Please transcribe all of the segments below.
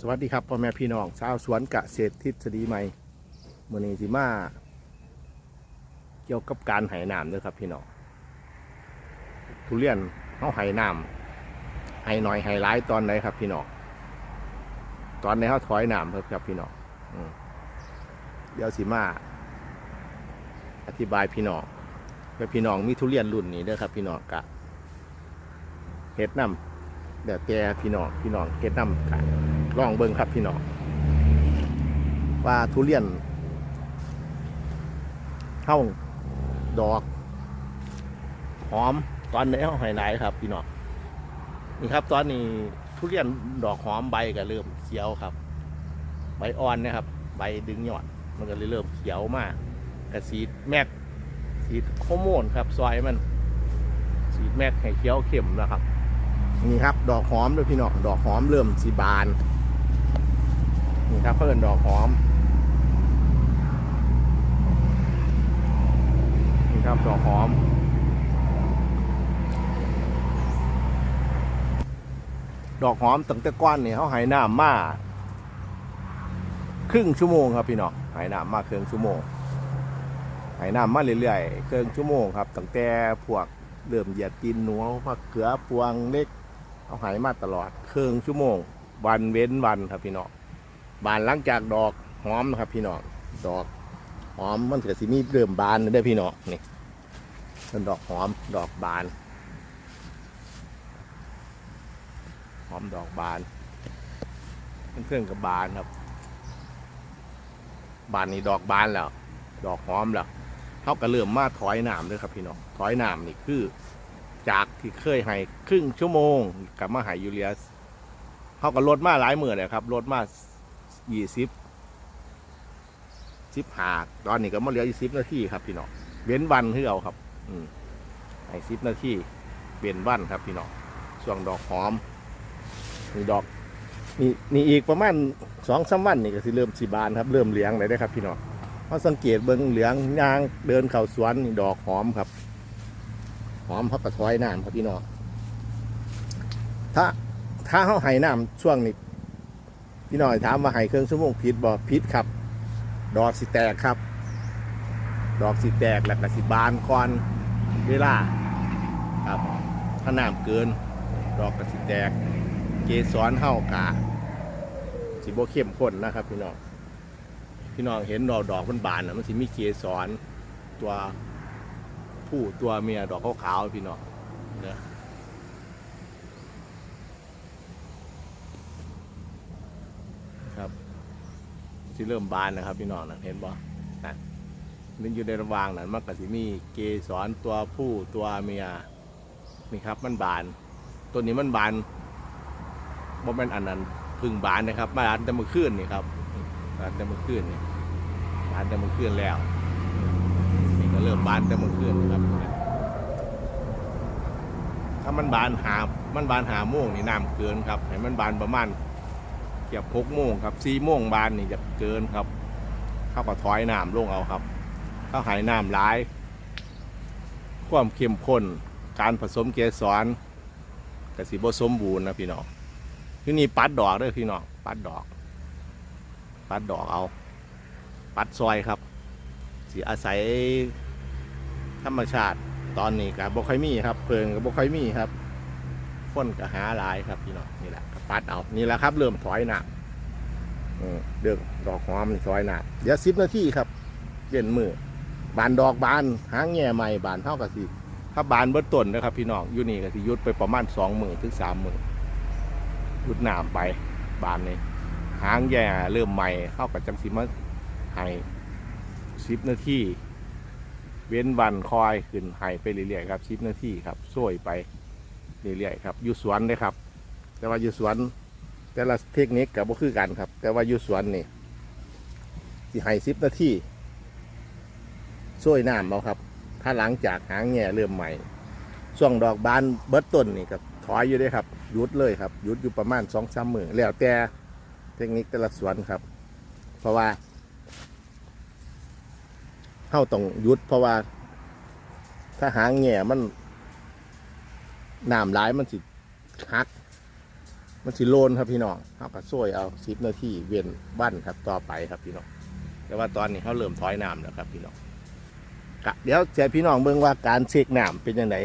สวัสดีครับพ่อแม่พี่น้องชาวสวนกะเกษตรทฤษฎีใหม่มือนีสิมาเกี่ยวกับการไหน้ำด้วยครับพี่น้องทุเรียนเขาไหน้ำไหหน่อยไหร้ายตอนไหนครับ พี่น้องตอนไหนเขาถอยน้ำครับครับพี่น้องอเดี๋ยวสิมา อธิบายพี่น้องเพื่อพี่น้องมีทุเรียนรุ่นนี้ด้อครับ พี่น้องกะเฮ็ดน้ำเดี๋ยวแต่พี่น้องพี่น้องเฮ็ดน้ำกะ ลองเบิ่งครับพี่น้องว่าทุเรียนเข้าดอก หอมตอนนี้เข้าไฮไลท์ครับ พี่น้องนี่ครับ ตอนนี้ทุเรียนดอกหอมใบก็เริ่มเขียวครับ ใบอ่อนนะครับ ใบดึงยอดมันก็เลยเริ่มเขียวมากกระสีแม็กสีโคโมนครับ ซอยมันสีแม็กให้เขียวเข้มนะครับ นี่ครับ ดอกหอมด้วยพี่น้องดอกหอมเริ่มสีบาน นี่ครับเพิ่นดอกหอม นี่ครับดอกหอม ดอกหอมตั้งแต่ก้อนนี่เขาหายน้ำมาครึ่งชั่วโมงครับพี่น้องหายน้ำมาครึ่งชั่วโมงหายน้ำมาเรื่อยๆครึ่งชั่วโมงครับตั้งแต่พวกเริ่มเหยียดกินหนัวมะเขือพวงเล็ก เอาหายมาตลอดครึ่งชั่วโมง วันเว้นวันครับพี่น้อง บานหลังจากดอกหอมนะครับ พี่น้องดอกหอมมันเก็สิมีเริ่มบานได้พี่น้องนี่เป็นดอกหอมดอกบาน หอมดอกบานเพื่อนกับบานครับ บานนี่ดอกบานแล้ว ดอกหอมแล้วเขาก็เริ่มมาถอยหนามด้วยครับพี่น้องถอยหนามนี่คือ จากที่เคยให้ครึ่งชั่วโมงกลับมาหายยูเรียสเขาก็ลดมาหลายหมื่นเลยครับลดมา ยี่สิบสิบหาตอนนี้ก็มาเหลือยี่สิบนาทีครับพี่น้องเว้นวันคือเอาครับ อืมให้สิบนาทีเว้นวันครับพี่น้องช่วงดอกหอมนี่ดอกนี่นี่อีกประมาณสองสามวันนี่ก็สิเริ่มสีบานครับ เริ่มเหลืองเลยได้ครับ พี่น้องเขาสังเกตเบิ้งเหลืองยางเดินเข่าสวนนี่ดอกหอมครับ หอมเขากระถอยน้ำครับพี่น้องถ้าถ้าเขาให้น้ำช่วงนี้ พี่น้อยถามว่าให้เครื่องชั่วโมงผิดบ่ผิดครับ ดอกสิแตกครับ ดอกสิแตกแล้วก็สิบานก่อนเวลาครับถ้าน้ำเกิน ดอกก็สิแตก เกสรเฮากะสิบ่เข้มข้นนะครับ พี่น้องพี่น้องเห็นดอกดอกมันบานนะมันสิมีเกสรตัวผู้ตัวเมียดอกขาวๆพี่น้องเนอะ ครับสิเริ่มบานนะครับพี่น้องนะเห็นบ่นะมันอยู่ในระหว่างนั้นมันก็สิมีเกสรตัวผู้ตัวเมียนี่ครับ มันบาน ตัวนี้มันบานบ่แม่นอันนั้นพึ่งบานนะครับ มาบานแต่เมื่อคืนนี่ครับบานแต่เมื่อคืนนี่บานแต่เมื่อคืนแล้วนี่ก็เริ่มบานแต่เมื่อคืนนะครับถ้ามันบานหามันบานหาโมงนี่น้ำเกินครับให้มันบานประมาณ เกือบหกโมงครับสี่โมงบานนี่จะเกินครับเข้าก็ถอยน้ำลงเอาครับ เข้าหายน้ำร้าย ความเข้มข้นการผสมเกสรกสิบสมบูรณ์นะพี่น้องที่นี่ปัดดอกด้วยพี่น้องปัดดอก ปัดดอกเอา ปัดซอยครับสีอาศัยธรรมชาติตอนนี้กับบ่ค่อยมีครับ เพลิงกับบ่ค่อยมีครับฝนก็หาหลายครับพี่น้องนี่แหละ ปัดเอานี่แหละครับ เริ่มถอยหนักเดือกดอกหอมถอยหนักเดี๋ยวสิบนาทีครับเย็นมือบานดอกบานหางแง่ใหม่บานเท่ากับสิถ้าบานเบิ้ต้นนะครับ พี่น้องอยู่นี่ก็สิยุดไปประมาณสองหมื่นถึงสามหมื่นรุดน้ำไปบานนี้หางแย่เริ่มใหม่เข้ากับจังสีมาให้สิบนาทีเว้นวันคอยขึ้นให้ไปเรื่อยๆครับสิบนาทีครับช่วยไปเรื่อยๆครับอยู่สวนเลยครับ แต่ว่าอยู่สวน แต่ละเทคนิคกับบ่คือกันครับ แต่ว่าอยู่สวนนี่ที่ให้สิบนาทีช่วยน้ำเอาครับ ถ้าหลังจากหางแง่เริ่มใหม่ช่วงดอกบานเบิดต้นนี่กับถอยอยู่ด้ครับหยุดเลยครับหยุดอยู่ประมาณสองสามมือแล้วแต่เทคนิคแต่ละสวนครับ เพราะว่าเข้าต้องหยุด เพราะว่า ถ้าหางแง่มันน้ำร้ายมันสิหัก มันสิโลนครับพี่น้องเขาก็ช่วยเอาสิบนาทีเวียนวันครับต่อไปครับพี่น้องแต่ว่าตอนนี้เขาเริ่มถอยน้ำแล้วครับพี่น้องกะเดี๋ยวแจพี่น้องเบิ่งว่าการเช็คน้ำเป็นยังไง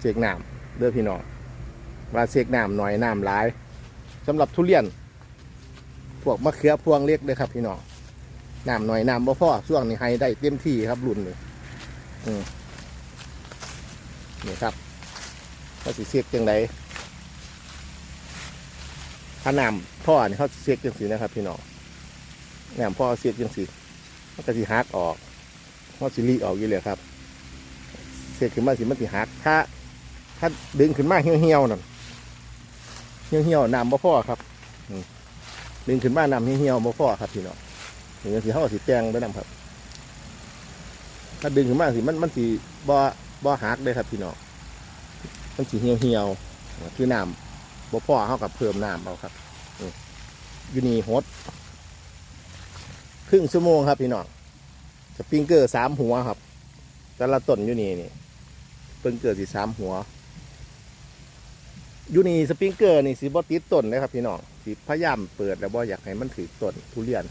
เช็คน้ำเด้อพี่น้องว่าเช็คน้ำหน่อยน้ำหลายสำหรับทุเรียน พวกมะเขือพวงเล็กเลยครับพี่น้องน้ำหน่อยน้ำบ่พ่อช่วงนี้ให้ได้เต็มที่ครับรุ่นนี้นี่ครับว่าสิเช็คยังไง ถ้าน้ำพ่อนี่เขาเสียกจังสีนะครับ พี่น้องน้ำพ่อเสียกจังสีมันก็สิหักออกเพระสิรีออกอยู่เลยครับ เสียกขึ้นมาสิมันสิหักถ้า ถ้าดึงขึ้นมาเหี่ยวเหี่ยวๆนั่นเหี่ยวเหี่ยวๆน้ำบ่พ่อครับดึงขึ้นมาน้ำเหี่ยวเหี่ยวบ่พ่อครับพี่น้องอย่างนี้สิเขาสิแตงไปน้ำครับ ถ้าดึงขึ้นมาสิมันมันสิบ่บ่หักเลยครับพี่น้องมันสิเหี่ยวเหี่ยวๆคือน้ำ บ่พ่อเขากับเพิ่มน้ำเอาครับอยู่นี่ฮดครึ่งชั่วโมงครับพี่น้องสปริงเกอร์สามหัวครับ แต่ละต้นอยู่นี่นี่สปริงเกอร์สีสามหัวอยู่นี่สปริงเกอร์นี่สีบอติดต้นนะครับพี่น้องสีพยายามเปิดแล้วบ่อยากให้มันถือต้นทุเรียน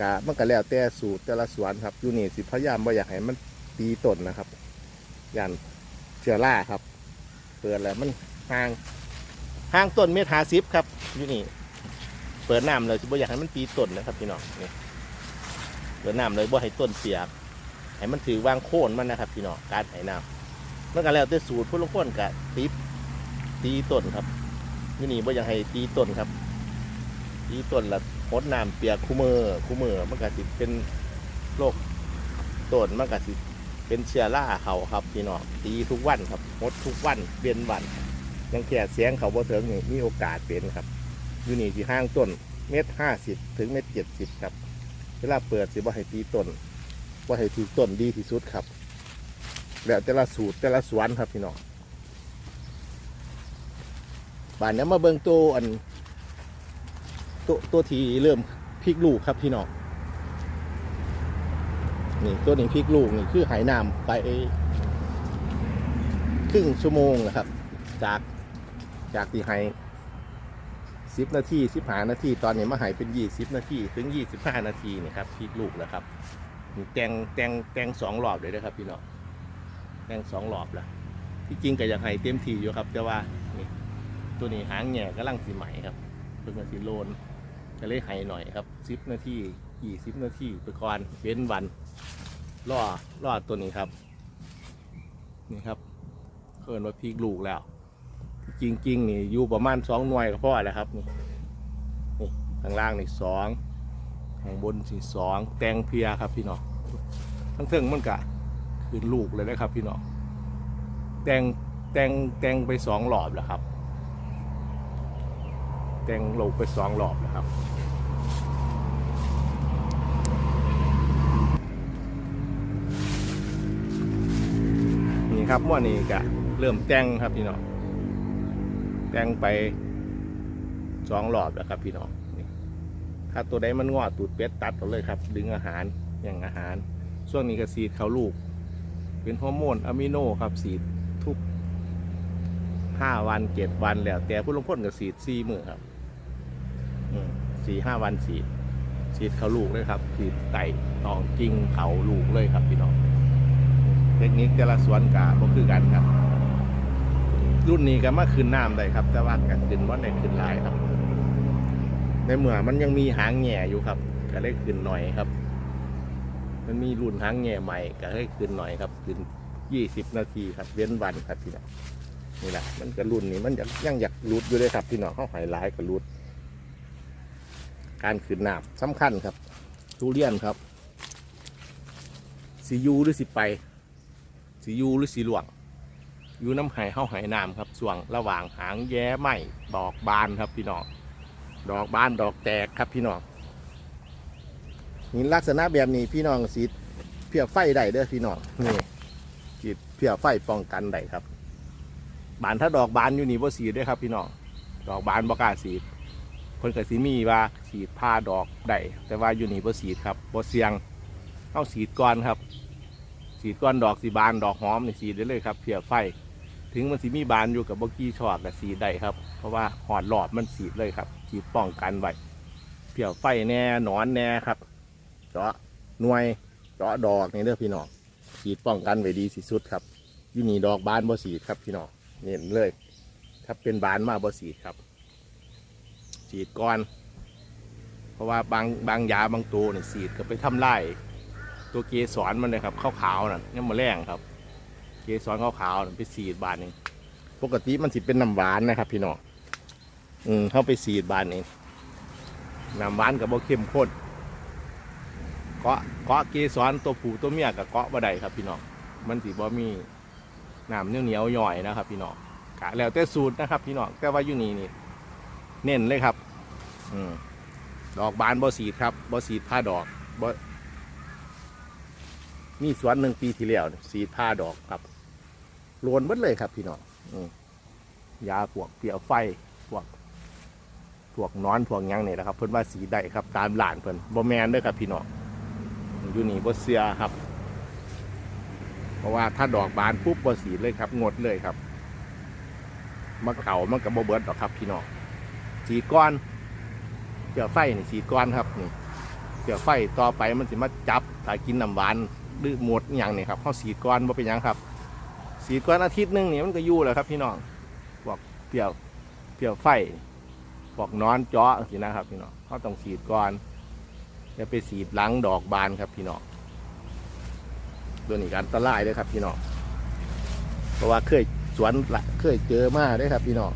กะมันก็แล้วแต่สูตรแต่ละสวนครับอยู่นี่สีพยายามบ่อยากให้มันตีต้นนะครับ ยันเชื้อราครับ เปิดแล้วมันห่าง ห่างต้นเมตรหาสิบครับอยู่นี่เปิดน้ำเลยบ่อยากให้มันตีต้นนะครับพี่น้องนี่เปิดน้ำเลยบ่ให้ต้นเปียกให้มันถือวางโค่นมันนะครับพี่น้องการให้น้ำมันก็แล้วแต่สูตรผู้ลงคนกับตีตีต้นครับอยู่นี่บ่อยากให้ตีต้นครับ ตีต้นละพดน้ำเปียกคู่มือคู่มือมันก็สิเป็นโรคต้นมันก็สิเป็นเชื้อราเขาครับพี่น้องตีทุกวันครับพดทุกวันเปลี่ยนวัน ยังแค่เสียงเขาบ่ถึงนี่มีโอกาสเป็นครับอยู่นี่ที่ห้างต้นเมตรห้าสิบถึงเมตรเจ็ดสิบครับ เวลาเปิดสิบ่ให้ตีต้นบ่ให้ตีต้นดีที่สุดครับ แล้วแต่ละสูตรแต่ละสวนครับพี่น้องบานนี้มาเบิ่งตัวอันตัวตัวทีเริ่มพลิกลูกครับพี่น้องนี่ตัวนี้พลิกลูกนี่คือหายน้ำไปครึ่งชั่วโมงนะครับ จาก จากที่ให้สิบนาทีสิบหานาทีตอนนี้มาใหายเป็นยี่สิบนาทีถึงยี่สิบห้านาทีนี่ครับพลิกลูกแล้วครับแตงแตงแตงสองรอบเลยนะครับ พี่น้องแตงสองรอบแล้วที่จริงก็อยากให้เต็มทีอยู่ครับ แต่ว่านี่ตัวนี้หางแง่กำลังสีใหม่ครับเพิ่งมาสีโลนก็เลยให้หน่อยครับสิบนาทียี่สิบนาทีไปก่อนเว้นวันล่อล่อตัวนี้ครับ นี่ครับเคินว่าพริกลูกแล้ว จริงๆนี่อยู่ประมาณสองหน่วยก็พอแล้วครับนี่นี่ข้างล่างนี่สองข้างบนสี่สองแตงเพียครับพี่น้องทั้งเทิงมันกะคือลูกเลยนะครับพี่น้องแตงแตงแตงไปสองหลอบแล้วครับ แตงลงไปสองหลอบแล้วครับนี่ครับม้วนนี้กะเริ่มแตงครับพี่น้อง แต่งไปสองหลอบแล้วครับพี่น้องถ้าตัวใดมันงอตูดเป็ดตัดเอาเลยครับ ดึงอาหารอย่างอาหาร ช่วงนี้ก็สีดเขาลูก เป็นฮอร์โมนอะมิโนครับสีดทุกห้าวันเจ็ดวันแล้ว แต่ผู้ลงพ้นกับสีดสี่มือครับสี่ห้าวันสีดสีดเขาลูกเลยครับสีดไต่ตองกิ่งเขาลูกเลยครับพี่น้อง เทคนิคแต่ละสวนกาก็คือกันครับ รุ่นนี้ก็มาขึ้นน้ำได้ครับ แต่ว่าก็ขึ้นว่าในขึ้นหลายครับ ในเมื่อมันยังมีหางแง่อยู่ครับ ก็เลยขึ้นหน่อยครับ มันมีรุ่นหางแง่ใหม่ก็ให้ขึ้นหน่อยครับขึ้นยี่สิบนาทีครับ เว้นวันครับพี่น้องนี่แหละมันก็รุ่นนี้มันยังยังอยากรูดอยู่เลยครับพี่น้องเข้าหายหลายก็รูดการขึ้นน้ำสำคัญครับทุเรียนครับสียูหรือสิไปสียูหรือสีหลวง อยู่น้ำไหเข้าไหน้ำครับส่วงระหว่างหางแย้ไหมดอกบานครับพี่น้องดอกบานดอกแตกครับพี่น้องนี่ลักษณะแบบนี้พี่น้องสีเพียไฟได้เด้อพี่น้องนี่สีเพียไฟป้องกันได้ครับ บานถ้าดอกบานอยู่นี่บ่สีได้อครับพี่น้องดอกบานบ่กล้าสีดเพิ่นก็สิมีว่าสีดผ้าดอกได้แต่ว่าอยู่นี่บ่สีครับบ่เสียงเอาสีดก่อนครับสีดก้อนดอกสีบานดอกหอมนี่สีดได้เลยครับเพียไฟ ถึงมันสิมีบานอยู่กับบกี้ชอดกับสีได้ครับ เพราะว่าหอดหลอดมันสีเลยครับสีดป้องกันไว้เปี่ยวไฟแน่หนอนแน่ครับเจาะหน่วยเจาะดอกนี่เด้อพี่น้องสีดป้องกันไว้ดีที่สุดครับอยูนี่ดอกบานบ่สีครับพี่น้องเน้นเลยถ้าเป็นบานมาบ่สีครับสีดก่อน เพราะว่าบางบางยาบางตัวเนี่ยสีดก็ไปทำลายตัวเกสรมันเลยครับขาวๆนั่นนี่มาแรงครับ เกสรขาวๆนั่นไปสีดบานหนึงปกติมันสิเป็นน้ำหวานนะครับ พี่น้องอืมเข้าไปสีดบานเองน้ำหวานกับบ่เข้มข้นเกาะเกาะเกสรตัวผู้ตัวเมียกับเกาะบ่ได้ครับพี่น้องมันสิบ่มีน้ำเหนียวเหนียวหย่อยนะครับ พี่น้องกะแล้วแต่สูตรนะครับ พี่น้องแต่ว่าอยู่นี่นี่เน้นเลยครับ อืมดอกบานบ่สีดครับบ่สีดผ้าดอกบ่มีสวนหนึ่งปีที่แล้วสีดผ้าดอกครับ โลนเบิดเลยครับพี่น้องอยาพวกเปลี่ยวไฟพวกพวกนอนพวกยังเนี่แหละครับ เพิ่นว่าสีได้ครับ ตามหลานเพิ่นบ่แมนเด้อครับพี่น้องอยู่นี่บ่เสียครับ เพราะว่าถ้าดอกบานปุ๊บบ่สีเลยครับ งดเลยครับมะเขามันก็บ่เบิดดอกครับพี่น้องสีก้อนเกี่ยวไฟนี่สีก้อนครับนี่เกี่ยวไฟต่อไปมันสิมาจับถ้ากินน้ำหวานหรือหมดอย่างนี่ครับเขาสีก้อนบ่เป็นยังครับ สีดก้อนอาทิตย์หนึงนี่มันก็ยู่แล้วครับพี่น้องบอกเปลี่ยวเปลี่ยวไฟบอกนอนเจาะสินะครับพี่น้องเขาต้องสีดก้อนอย่าไปสีดหลังดอกบานครับพี่น้องตัวนี้การตรายเลยครับพี่น้องเพราะว่าเคยสวนละเคยเจอมาได้อครับพี่น้อง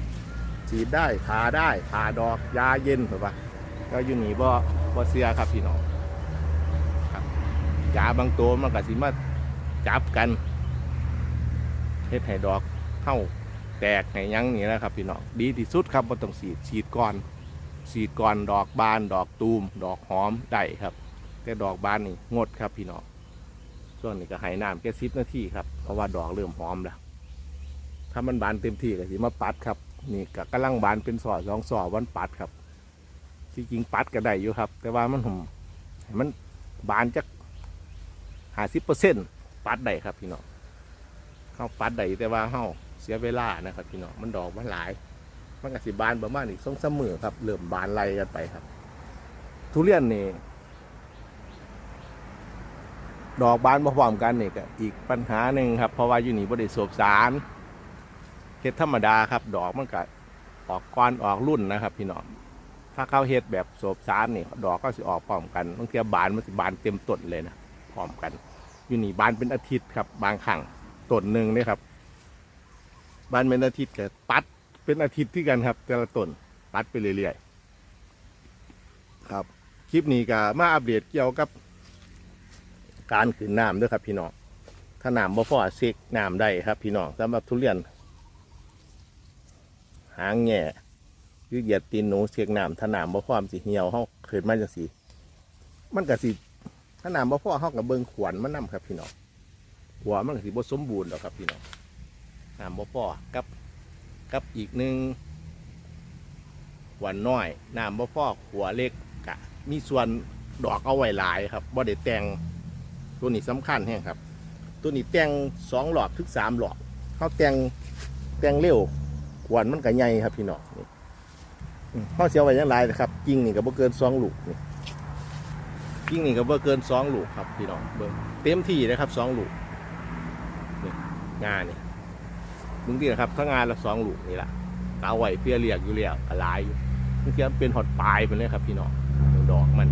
ฉีดได้ทาได้ทาดอกยาเย็นถูกปะก็อยู่หนีบ่บ่เสียครับพี่น้องครับยาบางตัวมันก็สิมาจับกัน เฮ็ดให้ดอกเข้าแตกให้ยังนี่นะครับพี่น้องดีที่สุดครับบ่ต้องฉีดฉีดก่อนฉีดก่อนดอกบานดอกตูม ดอกหอมได้ครับ แต่ดอกบานนี่งดครับพี่น้องช่วงนี้ก็ให้น้ำแค่สิบนาทีครับเพราะว่าดอกเริ่มหอมแล้วถ้ามันบานเต็มที่ก็สิมาปัดครับ นี่ก็กำลังบานเป็นสอสองสอวันปัดครับ ที่จริงปัดก็ได้อยู่ครับ แต่ว่ามันผมให้มันบานจักห้าสิบเปอร์เซ็นต์ปัดได้ครับพี่น้อง เขาปัดได้แต่ว่าเขาเสียเวลานะครับพี่น้องมันดอกมันหลายมันกสิบานประมาณอีกสองสามมือครับเริ่มบานไล่กันไปครับ ทุเรียนนี่ดอกบานมาพร้อมกันนี่ก็อีกปัญหาหนึ่งครับ เพราะว่าอยู่นี่บริสูบสารเฮ็ดธรรมดาครับ ดอกมันก็ออกก้อนออกรุ่นนะครับ พี่น้องถ้าเขาเฮ็ดแบบโศบสารนี่ ดอกก็สิออกพร้อมกันบางทีบานมันสิบานเต็มต้นเลยนะพร้อมกัน อยู่นี่บานเป็นอาทิตย์ครับบางครั้ง ต้นหนึ่งนี่ครับบานเป็นอาทิตย์ก็ปัดเป็นอาทิตย์ที่กันครับ แต่ละต้นปัดไปเรื่อยๆครับ คลิปนี้ก็มาอัปเดตเกี่ยวกับ การขึ้นน้ำด้วยครับ พี่น้องถ้าน้ำบ่พอเซ็กน้ำได้ครับ พี่น้องสำหรับทุเรียน หางแง่ยืดเหยียดตีนหนูเสียงน้ำถ้าน้ำบ่พร้อมสิเหี่ยวเฮาขึ้นมาจังซี่มันก็สิถ้าน้ำบ่พอเฮาก็เบิ่งขวนมันนํครับพี่น้อง หัวมันก็สิบ่สมบูรณ์ดอกครับพี่น้องน้ำบ่พอกับกับอีกหนึ่งขวนน้อยน้ำบ่พอหัวเล็กกะ มีส่วนดอกเอาไว้หลายครับบ่ได้แต่งตัวนี้สำคัญแฮงครับ ตัวนี้แต่งสองหลอดถึงสามหลอดเขาแต่งแต่งเร็วขวนมันก็ใหญ่ครับพี่น้องนี่อืมเขาเสียไว้ยังไรนะครับกิ่งนี่ก็บ่เกินสองลูกนี่กิ่งนี่ก็บ่เกินสองลูกครับพี่น้องเบิ่งเต็มที่นะครับสองลูก งานนี่มึงที่นะครับถ้างานละสองลูกนี่แหละเอาไหว้เพื่อเรียกอยู่แล้วกระลายอยู่บางทีมันเป็นหอดปลายไปเลยครับ พี่น้องดอกมัน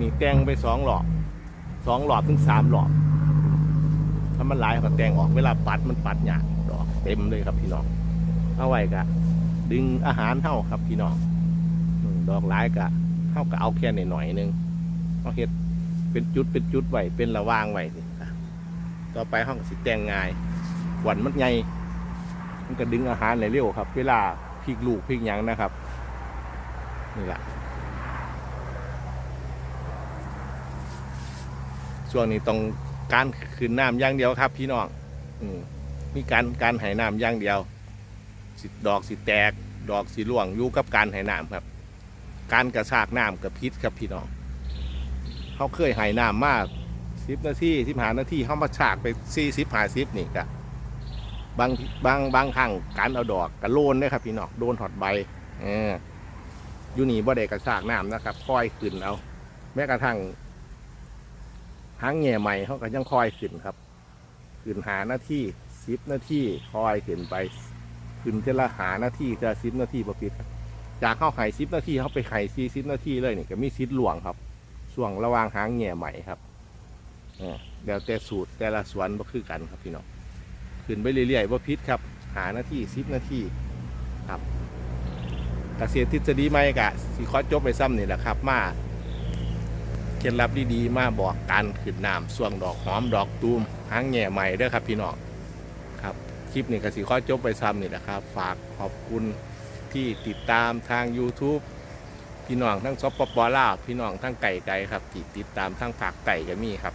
นี่แต่งไปสองหลอดสองหลอดถึงสามหลอดถ้ามันหลายก็แต่งออกเวลาปัดมันปัดหยากดอกเต็มเลยครับ พี่น้องเอาไว้กะดึงอาหารเท่าครับพี่น้องดอกหลายกะเท่ากับเอาแค่หน่อยหนึงเอาเห็ดเป็นจุดเป็นจุดไว้เป็นระวางไว้สิ ต่อไปห้องสิแตงง่ายหวันมันใหญ่มันก็ดึงอาหารในเร็วครับ เวลาพริกลูกพริกยังนะครับนี่แหละช่วงนี้ต้องการขืนน้ำอย่างเดียวครับ พี่น้องอืมมีการการไหน้ำอย่างเดียว สิดอกสิแตก ดอกสิร่วงอยู่กับการไหน้ำครับ การกระชากน้ำกับพิษครับพี่น้องเขาเคยไหน้ำมาก สิบนาทีสิบหานาทีเข้ามาฉากไปสี่สิบหาสิบนี่กะบางบางบางครั้งการเอาดอกกระโลนเด้ครับพี่น้องโดนถอดใบเอออยู่นี่บ่ได้กระชากน้ำนะครับค่อยขึ้นเอาแม้กระทั่งหางแง่ใหม่เขาก็ยังคอยขึ้นครับขึ้นหาหน้าที่สิบนาทีคอยขึ้นไปขึ้นเทละหาหน้าที่จะสิบนาทีประพิดจากเข้าไข่สิบนาทีเขาไปไข่สี่สิบนาทีเลยนี่ก็มีซิดหลวงครับช่วงระหว่างหางแง่ใหม่ครับ ออแล้วแต่สูตรแต่ละสวนก็คือกันครับพี่น้องขึ้นไปเรื่อยๆว่าพิษครับ หาหน้าที่สิบนาทีครับเกษตรทฤษฎีใหม่กะสีขอจบไปซ้ำนี่แหละครับ มาเคล็ดลับดีๆมาบอกการขึ้นน้ำส่วงดอกหอมดอกตูมหางแง่ใหม่เด้อครับพี่น้องครับคลิปนี้กสิขอจบไปซ้ำนี่แหละครับ ฝากขอบคุณที่ติดตามทาง YouTube พี่น้องทั้งซอปปลาพี่น้องทั้งไก่ไก่ครับที่ติดตามทั้งฝากไก่ก็มีครับ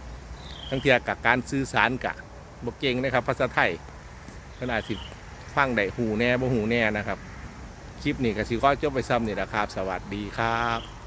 ทั้งเทียกับการสื่อสารกะบกเก่งนะครับภาษาไทยขนาดสิฟังได้หูแน่บ่หูแน่นะครับ คลิปนี้ก็สิขอจบไปซ้ำนี่นะครับ สวัสดีครับ